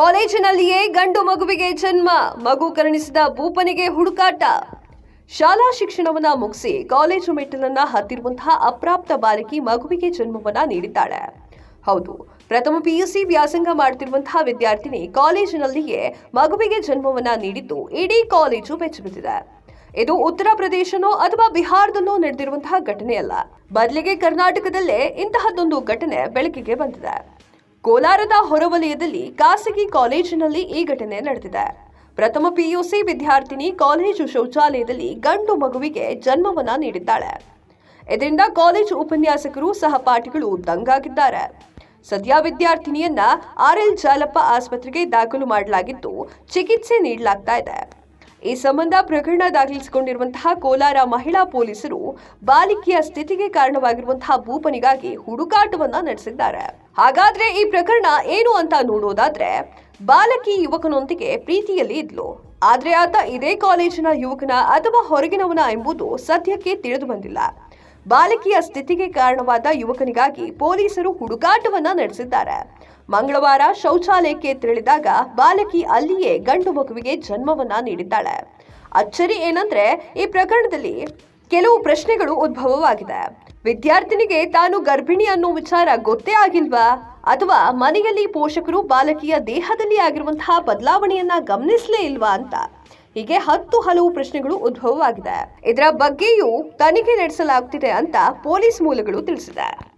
ಕಾಲೇಜಿನಲ್ಲಿಯೇ ಗಂಡು ಮಗುವಿಗೆ ಜನ್ಮ. ಮಗು ಕರುಣಿಸಿದ ಭೂಪನಿಗೆ ಹುಡುಕಾಟ. ಶಾಲಾ ಶಿಕ್ಷಣವನ್ನ ಮುಗಿಸಿ ಕಾಲೇಜು ಮೆಟ್ಟಿಲನ್ನ ಹತ್ತಿರುವಂತಹ ಅಪ್ರಾಪ್ತ ಬಾಲಕಿ ಮಗುವಿಗೆ ಜನ್ಮವನ್ನ ನೀಡಿದ್ದಾಳೆ. ಹೌದು, ಪ್ರಥಮ ಪಿಯುಸಿ ವ್ಯಾಸಂಗ ಮಾಡ್ತಿರುವಂತಹ ವಿದ್ಯಾರ್ಥಿನಿ ಕಾಲೇಜಿನಲ್ಲಿಯೇ ಮಗುವಿಗೆ ಜನ್ಮವನ್ನ ನೀಡಿದ್ದು ಇಡೀ ಕಾಲೇಜು ಬೆಚ್ಚಿಬಿದ್ದಿದೆ ಇದು ಉತ್ತರ ಪ್ರದೇಶನೋ ಅಥವಾ ಬಿಹಾರದಲ್ಲೋ ನಡೆದಿರುವಂತಹ ಘಟನೆಯಲ್ಲ. ಬದಲಿಗೆ ಕರ್ನಾಟಕದಲ್ಲೇ ಇಂತಹದ್ದೊಂದು ಘಟನೆ ಬೆಳಕಿಗೆ ಬಂದಿದೆ. ಕೋಲಾರದ ಹೊರವಲಯದಲ್ಲಿ ಖಾಸಗಿ ಕಾಲೇಜಿನಲ್ಲಿ ಈ ಘಟನೆ ನಡೆದಿದೆ. ಪ್ರಥಮ ಪಿಯುಸಿ ವಿದ್ಯಾರ್ಥಿನಿ ಕಾಲೇಜು ಶೌಚಾಲಯದಲ್ಲಿ ಗಂಡು ಮಗುವಿಗೆ ಜನ್ಮವನ್ನ ನೀಡಿದ್ದಾಳೆ. ಇದರಿಂದ ಕಾಲೇಜು ಉಪನ್ಯಾಸಕರು ಸಹಪಾಠಿಗಳು ದಂಗಾಗಿದ್ದಾರೆ. ಸದ್ಯ ವಿದ್ಯಾರ್ಥಿನಿಯನ್ನ ಆರ್ಎಲ್ ಜಾಲಪ್ಪ ಆಸ್ಪತ್ರೆಗೆ ದಾಖಲು ಮಾಡಲಾಗಿದ್ದು ಚಿಕಿತ್ಸೆ ನೀಡಲಾಗ್ತಾ ಇದೆ. ಈ ಸಂಬಂಧ ಪ್ರಕರಣ ದಾಖಲಿಸಿಕೊಂಡಿರುವಂತಹ ಕೋಲಾರ ಮಹಿಳಾ ಪೊಲೀಸರು ಬಾಲಿಕೆಯ ಸ್ಥಿತಿಗೆ ಕಾರಣವಾಗಿರುವಂತಹ ಭೂಪನಿಗಾಗಿ ಹುಡುಕಾಟವನ್ನ ನಡೆಸಿದ್ದಾರೆ. ಹಾಗಾದ್ರೆ ಈ ಪ್ರಕರಣ ಏನು ಅಂತ ನೋಡೋದಾದ್ರೆ, ಬಾಲಕಿ ಯುವಕನೊಂದಿಗೆ ಪ್ರೀತಿಯಲ್ಲಿ ಇದ್ಲು. ಆದ್ರೆ ಆತ ಇದೇ ಕಾಲೇಜಿನ ಯುವಕನ ಅಥವಾ ಹೊರಗಿನವನ ಎಂಬುದು ಸದ್ಯಕ್ಕೆ ತಿಳಿದು ಬಂದಿಲ್ಲ. ಬಾಲಕಿಯ ಸ್ಥಿತಿಗೆ ಕಾರಣವಾದ ಯುವಕನಿಗಾಗಿ ಪೊಲೀಸರು ಹುಡುಕಾಟವನ್ನ ನಡೆಸಿದ್ದಾರೆ. ಮಂಗಳವಾರ ಶೌಚಾಲಯಕ್ಕೆ ತೆರಳಿದಾಗ ಬಾಲಕಿ ಅಲ್ಲಿಯೇ ಗಂಡು ಮಗುವಿಗೆ ಜನ್ಮವನ್ನ ನೀಡಿದ್ದಾಳೆ. ಅಚ್ಚರಿ ಏನಂದ್ರೆ, ಈ ಪ್ರಕರಣದಲ್ಲಿ ಕೆಲವು ಪ್ರಶ್ನೆಗಳು ಉದ್ಭವವಾಗಿದೆ. ವಿದ್ಯಾರ್ಥಿನಿಗೆ ತಾನು ಗರ್ಭಿಣಿ ಅನ್ನೋ ವಿಚಾರ ಗೊತ್ತೇ ಆಗಿಲ್ವಾ? ಅಥವಾ ಮನೆಯಲ್ಲಿ ಪೋಷಕರು ಬಾಲಕಿಯ ದೇಹದಲ್ಲಿ ಆಗಿರುವಂತಹ ಬದಲಾವಣೆಯನ್ನ ಗಮನಿಸಲೇ ಇಲ್ವಾ ಅಂತ? ಹೀಗೆ ಹತ್ತು ಹಲವು ಪ್ರಶ್ನೆಗಳು ಉದ್ಭವವಾಗಿದೆ. ಇದರ ಬಗ್ಗೆಯೂ ತನಿಖೆ ನಡೆಸಲಾಗುತ್ತಿದೆ ಅಂತ ಪೊಲೀಸ್ ಮೂಲಗಳು ತಿಳಿಸಿದೆ.